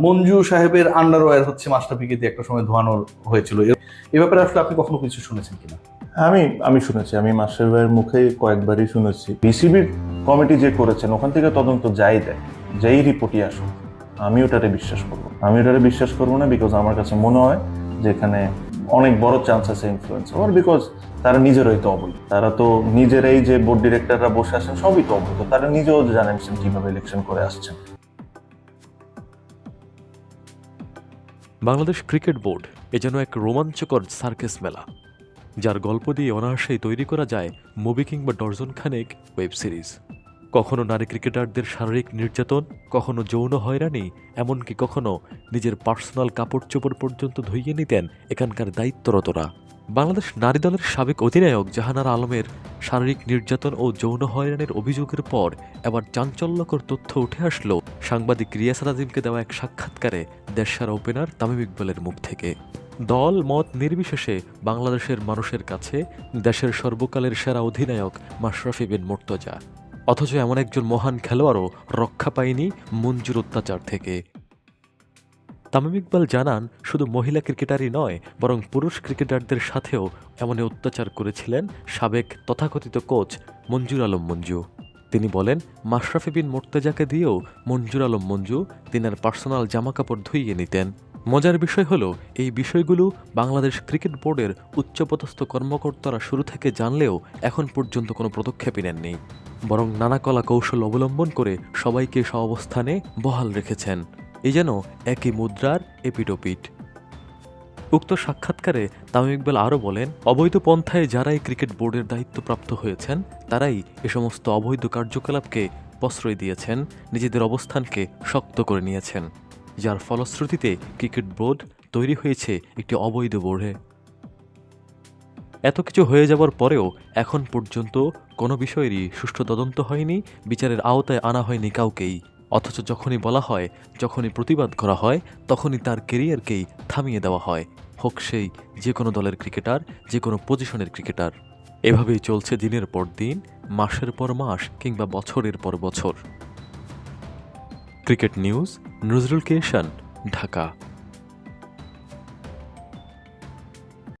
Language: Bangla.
মঞ্জু সাহেবের আন্ডারওয়্যার হচ্ছে মাস্টারপিকে দিয়ে একটা সময় ধোয়ানো হয়েছিল। এ- ব্যাপারে আসলে আপনি কখনো কিছু শুনেছেন কিনা? আমি আমি শুনেছি, আমি মাস্টার ভাইয়ের মুখে কয়েকবারই শুনেছি। বিসিবির কমিটি যে করেছেন, ওখান থেকে তদন্ত যাই দেয়, যেই রিপোর্টই আসুক, আমি ওটারে বিশ্বাস করব। আমি ওটারে বিশ্বাস করব না বিকজ আমার কাছে মনে হয় যে এখানে অনেক বড় চান্স আছে ইনফ্লুয়েন্স হওয়ার বিকজ তারা নিজেরাই তো অবৈধ। তারা তো নিজেরাই যে বোর্ড ডিরেক্টররা বসে আছেন, সবই তো অবৈধ। তারা নিজেও জানেন কীভাবে ইলেকশন করে আসছেন। বাংলাদেশ ক্রিকেট বোর্ড এ যেন এক রোমাঞ্চকর সার্কেস মেলা, যার গল্প দিয়ে অনায়াসেই তৈরি করা যায় মুভি কিংবা ডর্জন খানেক ওয়েব সিরিজ। কখনো নারী ক্রিকেটারদের শারীরিক নির্যাতন, কখনো যৌন হয়রানি, এমনকি কখনো নিজের পার্সোনাল কাপড় চোপড় পর্যন্ত ধুইয়ে নিতেন এখানকার দায়িত্বরতরা। বাংলাদেশ নারী দলের সাবেক অধিনায়ক জাহানার আলমের শারীরিক নির্যাতন ও যৌন হয়রানির অভিযোগের পর এবার চাঞ্চল্যকর তথ্য উঠে আসলো সাংবাদিক রিয়াসাত আজিমকে দেওয়া এক সাক্ষাৎকারে দেশার ওপেনার তামিম ইকবালের মুখ থেকে, দল, মত নির্বিশেষে বাংলাদেশের মানুষের কাছে দেশের সর্বকালের সেরা অধিনায়ক মাশরাফি বিন মুর্তজা। অথচ এমন একজন মহান খেলোয়াড়ও রক্ষা পায়নি মঞ্জুর অত্যাচার থেকে। তামিম ইকবাল জানান, শুধু মহিলা ক্রিকেটারই নয়, বরং পুরুষ ক্রিকেটারদের সাথেও এমন অত্যাচার করেছিলেন সাবেক তথাকথিত কোচ মঞ্জুর আলম মঞ্জু। তিনি বলেন, মাশরাফি বিন মোর্তেজাকে দিয়েও মঞ্জুর আলম মঞ্জু তিনার পার্সোনাল জামাকাপড় ধুইয়ে নিতেন। মজার বিষয় হলো, এই বিষয়গুলো বাংলাদেশ ক্রিকেট বোর্ডের উচ্চপদস্থ কর্মকর্তারা শুরু থেকে জানলেও এখন পর্যন্ত কোনো পদক্ষেপই নেননি। বরং নানা কলা কৌশল অবলম্বন করে সবাইকে সহাবস্থানে বহাল রেখেছেন। এ যেন একই মুদ্রার এপিটোপিট। উক্ত সাক্ষাৎকারে তামিম ইকবাল আরও বলেন, অবৈধ পন্থায় যারাই ক্রিকেট বোর্ডের দায়িত্বপ্রাপ্ত হয়েছেন, তারাই এ সমস্ত অবৈধ কার্যকলাপকে প্রশ্রয় দিয়েছেন, নিজেদের অবস্থানকে শক্ত করে নিয়েছেন, যার ফলশ্রুতিতে ক্রিকেট বোর্ড তৈরি হয়েছে একটি অবৈধ বোর্ডে। এত কিছু হয়ে যাওয়ার পরেও এখন পর্যন্ত কোনো বিষয়েরই সুষ্ঠু তদন্ত হয়নি, বিচারের আওতায় আনা হয়নি কাউকেই। অথচ যখনই বলা হয়, যখনই প্রতিবাদ করা হয়, তখনই তার কেরিয়ারকেই থামিয়ে দেওয়া হয়। হোক সেই যে কোনো দলের ক্রিকেটার, যে কোনো পজিশনের ক্রিকেটার। এভাবেই চলছে দিনের পর দিন, মাসের পর মাস কিংবা বছরের পর বছর। Cricket news, Nazrul Keshan, Dhaka.